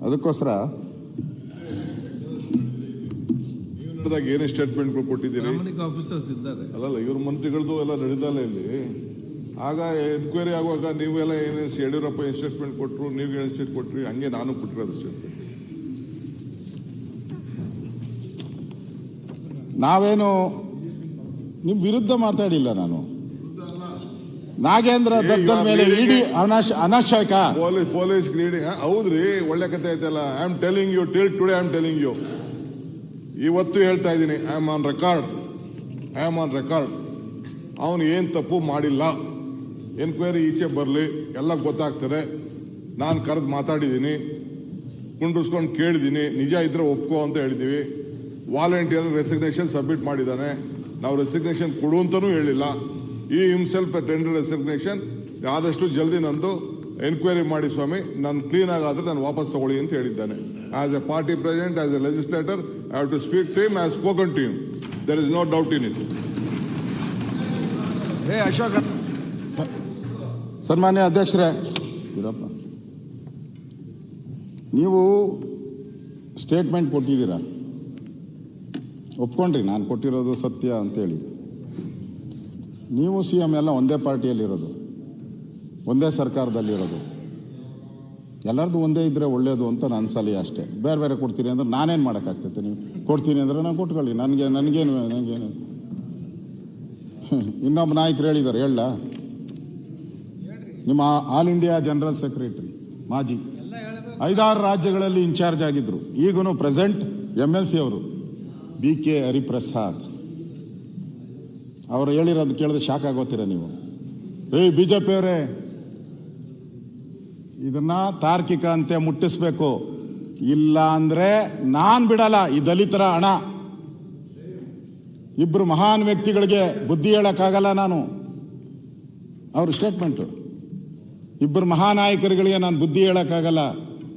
ಅದಕ್ಕೋಸ್ಕರ ಏನು ಏನೇ ಸ್ಟೇಟ್ಮೆಂಟ್ಗಳು ಕೊಟ್ಟಿದ್ದೀರಿ? ಆಫೀಸರ್ಸ್ ಇದ್ದಾರೆ. ಅಲ್ಲಲ್ಲ ಇವ್ರ ಮಂತ್ರಿಗಳದ್ದು ಎಲ್ಲ ನಡೀತಲ್ಲ ಇಲ್ಲಿ ಆಗ ಎನ್ಕ್ವೈರಿ ಆಗುವಾಗ ನೀವೆಲ್ಲ ಏನೇ ಯಡಿಯೂರಪ್ಪ ಏನು ಸ್ಟೇಟ್ಮೆಂಟ್ ಕೊಟ್ಟರು ನೀವು ಏನು ಸ್ಟೇಟ್ ಕೊಟ್ರಿ ಹಂಗೆ ನಾನು ಕೊಟ್ಟಿರೋದು ಸ್ಟೇಟ್ಮೆಂಟ್ ನಾವೇನು ನಿಮ್ಮ ವಿರುದ್ಧ ಮಾತಾಡಿಲ್ಲ ನಾನು. ನಾಗೇಂದ್ರ ದತ್ತನ ಮೇಲೆ ಇಡಿ ಅನಾಶ ಅನಾಶಕ ಪೊಲೀಸ್ ಪೊಲೀಸ್ ಲೀಡಿಂಗ್ ಹೌದ್ರಿ ಒಳ್ಳೆ ಕತೆ ಐತಲ್ಲ. I am telling you till today I am telling you ಇವತ್ತು ಹೇಳ್ತಾ ಇದ್ದೀನಿ I am on record I am on record ಅವನು ಏನ್ ತಪ್ಪು ಮಾಡಿಲ್ಲ. ಎನ್ಕ್ವೈರಿ ಈಚೆ ಬರಲಿ ಎಲ್ಲ ಗೊತ್ತಾಗ್ತದೆ. ನಾನು ಕರೆದು ಮಾತಾಡಿದ್ದೀನಿ ಕುಂಡ್ರಿಸ್ಕೊಂಡು ಕೇಳಿದ್ದೀನಿ ನಿಜ ಇದ್ರೆ ಒಪ್ಕೋ ಅಂತ ಹೇಳಿದ್ದೀವಿ ವಾಲಂಟಿಯರ್ ರೆಸಿಗ್ನೇಷನ್ ಸಬ್ಮಿಟ್ ಮಾಡಿದ್ದಾನೆ. ನಾವು ರೆಸಿಗ್ನೇಷನ್ ಕೊಡು ಅಂತಲೂ ಹೇಳಿಲ್ಲ. ಈ ಹಿಮ್ಸೆಲ್ಫ್ ಟೆಂಡರ್ ರೆಸಿಗ್ನೇಷನ್ ಆದಷ್ಟು ಜಲ್ದಿ ನಂದು ಎನ್ಕ್ವೈರಿ ಮಾಡಿ ಸ್ವಾಮಿ ನಾನು ಕ್ಲೀನ್ ಆಗಾದ್ರೆ ನಾನು ವಾಪಸ್ ತಗೊಳ್ಳಿ ಅಂತ ಹೇಳಿದ್ದಾನೆ. As a party president as a legislator I have to speak team I spoken team there is no doubt in it hey Ashoka. ಸನ್ಮಾನ್ಯ ಅಧ್ಯಕ್ಷರೇ ಇರಪ್ಪ. ನೀವು ಸ್ಟೇಟ್ಮೆಂಟ್ ಕೊಟ್ಟಿದ್ದೀರಾ? ಒಪ್ಕೊಂಡ್ರಿ ನಾನು ಕೊಟ್ಟಿರೋದು ಸತ್ಯ ಅಂತೇಳಿ. ನೀವು ಸಿ ಎಂ ಎಲ್ಲ ಒಂದೇ ಪಾರ್ಟಿಯಲ್ಲಿರೋದು, ಒಂದೇ ಸರ್ಕಾರದಲ್ಲಿರೋದು. ಎಲ್ಲರದು ಒಂದೇ ಇದ್ದರೆ ಒಳ್ಳೆಯದು ಅಂತ ನನ್ನ ಸಲಹೆ ಅಷ್ಟೇ. ಬೇರೆ ಬೇರೆ ಕೊಡ್ತೀನಿ ಅಂದ್ರೆ ನಾನೇನು ಮಾಡೋಕ್ಕಾಗ್ತೈತೆ ನೀವು? ಕೊಡ್ತೀನಿ ಅಂದ್ರೆ ನಾನು ಕೊಟ್ಕೊಳ್ಳಿ. ನನಗೆ, ನನಗೇನು ನನಗೇನು? ಇನ್ನೊಬ್ಬ ನಾಯಕರು ಹೇಳಿದ್ದಾರೆ ಹೇಳ ನಿಮ್ಮ ಆಲ್ ಇಂಡಿಯಾ ಜನರಲ್ ಸೆಕ್ರೆಟರಿ ಮಾಜಿ. ಐದಾರು ರಾಜ್ಯಗಳಲ್ಲಿ ಇನ್ಚಾರ್ಜ್ ಆಗಿದ್ರು. ಈಗೂ ಪ್ರೆಸೆಂಟ್ ಎಂ ಎಲ್ ಸಿ ಅವರು. ಬಿ ಕೆ ಹರಿಪ್ರಸಾದ್ ಅವರು ಹೇಳಿರೋದು ಕೇಳಿದ್ರೆ ಶಾಕ್ ಆಗೋತೀರ ನೀವು? ಏ ಬಿಜೆಪಿ ಅವರೇ ಇದನ್ನ ತಾರ್ಕಿಕ ಅಂತೆ ಮುಟ್ಟಿಸ್ಬೇಕು. ಇಲ್ಲ ಅಂದ್ರೆ ನಾನ್ ಬಿಡಲ್ಲ, ಈ ದಲಿತರ ಹಣ. ಇಬ್ರು ಮಹಾನ್ ವ್ಯಕ್ತಿಗಳಿಗೆ ಬುದ್ಧಿ ಹೇಳಕ್ಕಾಗಲ್ಲ ನಾನು. ಅವ್ರ ಸ್ಟೇಟ್ಮೆಂಟು ಇಬ್ಬರು ಮಹಾನಾಯಕರುಗಳಿಗೆ ನಾನು ಬುದ್ಧಿ ಹೇಳಕ್ಕಾಗಲ್ಲ.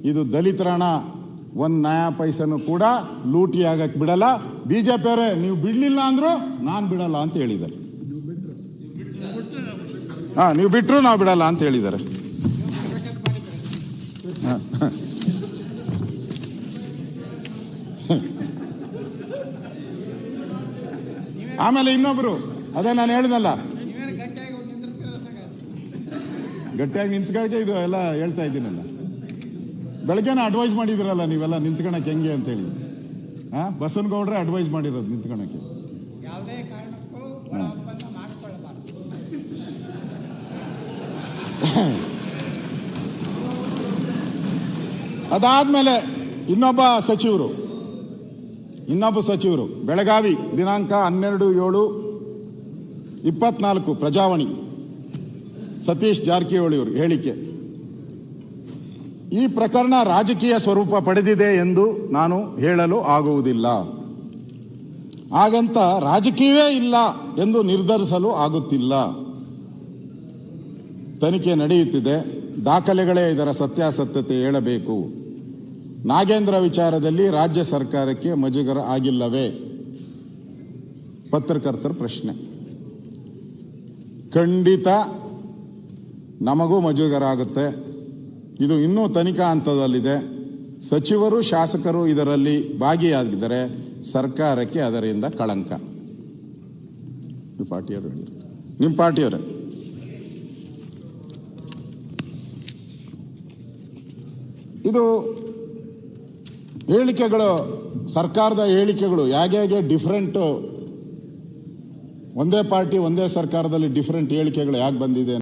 ಇದು ದಲಿತರ ಹಣ. ಒಂದ್ ನಯಾ ಪೈಸನು ಕೂಡ ಲೂಟಿ ಆಗಕ್ಕೆ ಬಿಡಲ್ಲ. ಬಿಜೆಪಿ ಅವರೇ, ನೀವು ಬಿಡಲಿಲ್ಲ ಅಂದ್ರು ನಾನು ಬಿಡಲ್ಲ ಅಂತ ಹೇಳಿದ್ದಾರೆ. ಹಾ, ನೀವು ಬಿಟ್ಟರು ನಾವು ಬಿಡಲ್ಲ ಅಂತ ಹೇಳಿದ್ದಾರೆ. ಆಮೇಲೆ ಇನ್ನೊಬ್ರು, ಅದೇ ನಾನು ಹೇಳಿದಲ್ಲ. ಗಟ್ಟಿಯಾಗಿ ನಿಂತ್ಕೊಳಕ್ಕೆ ಇದು ಎಲ್ಲ ಹೇಳ್ತಾ ಇದ್ದೀನಲ್ಲ. ಬೆಳಗ್ಗೆನ ಅಡ್ವೈಸ್ ಮಾಡಿದಿರಲ್ಲ ನೀವೆಲ್ಲ ನಿಂತ್ಕೊಳಕ್ಕೆ ಹೆಂಗೆ ಅಂತೇಳಿ. ಹಾ ಬಸವನಗೌಡ್ರೆ ಅಡ್ವೈಸ್ ಮಾಡಿರೋದು ನಿಂತ್ಕೊಳಕ್ಕೆ. ಅದಾದ್ಮೇಲೆ ಇನ್ನೊಬ್ಬ ಸಚಿವರು ಇನ್ನೊಬ್ಬ ಸಚಿವರು ಬೆಳಗಾವಿ ದಿನಾಂಕ ಹನ್ನೆರಡು ಏಳು ಇಪ್ಪತ್ನಾಲ್ಕು ಪ್ರಜಾವಾಣಿ. ಸತೀಶ್ ಜಾರಕಿಹೊಳಿ ಅವರು ಹೇಳಿಕೆ. ಈ ಪ್ರಕರಣ ರಾಜಕೀಯ ಸ್ವರೂಪ ಪಡೆದಿದೆ ಎಂದು ನಾನು ಹೇಳಲು ಆಗುವುದಿಲ್ಲ. ಹಾಗಂತ ರಾಜಕೀಯವೇ ಇಲ್ಲ ಎಂದು ನಿರ್ಧರಿಸಲು ಆಗುತ್ತಿಲ್ಲ. ತನಿಖೆ ನಡೆಯುತ್ತಿದೆ. ದಾಖಲೆಗಳೇ ಇದರ ಸತ್ಯಾಸತ್ಯತೆ ಹೇಳಬೇಕು. ನಾಗೇಂದ್ರ ವಿಚಾರದಲ್ಲಿ ರಾಜ್ಯ ಸರ್ಕಾರಕ್ಕೆ ಮಜುಗರ ಆಗಿಲ್ಲವೇ? ಪತ್ರಕರ್ತರ ಪ್ರಶ್ನೆ. ಖಂಡಿತ ನಮಗೂ ಮಜುಗರ ಆಗುತ್ತೆ ಇದು ಇನ್ನೂ ತನಿಖಾ ಹಂತದಲ್ಲಿದೆ. ಸಚಿವರು, ಶಾಸಕರು ಇದರಲ್ಲಿ ಭಾಗಿಯಾಗಿದ್ದರೆ ಸರ್ಕಾರಕ್ಕೆ ಅದರಿಂದ ಕಳಂಕ. ಪಾರ್ಟಿಯವರು ನಿಮ್ಮ ಪಾರ್ಟಿಯವರೇ? ಇದು ಹೇಳಿಕೆಗಳು, ಸರ್ಕಾರದ ಹೇಳಿಕೆಗಳು ಹೇಗೆ ಹೇಗೆ ಡಿಫ್ರೆಂಟ್ ಒಂದೇ ಪಾರ್ಟಿ, ಒಂದೇ ಸರ್ಕಾರದಲ್ಲಿ ಡಿಫ್ರೆಂಟ್ ಹೇಳಿಕೆಗಳು ಯಾಕೆ ಬಂದಿದೆ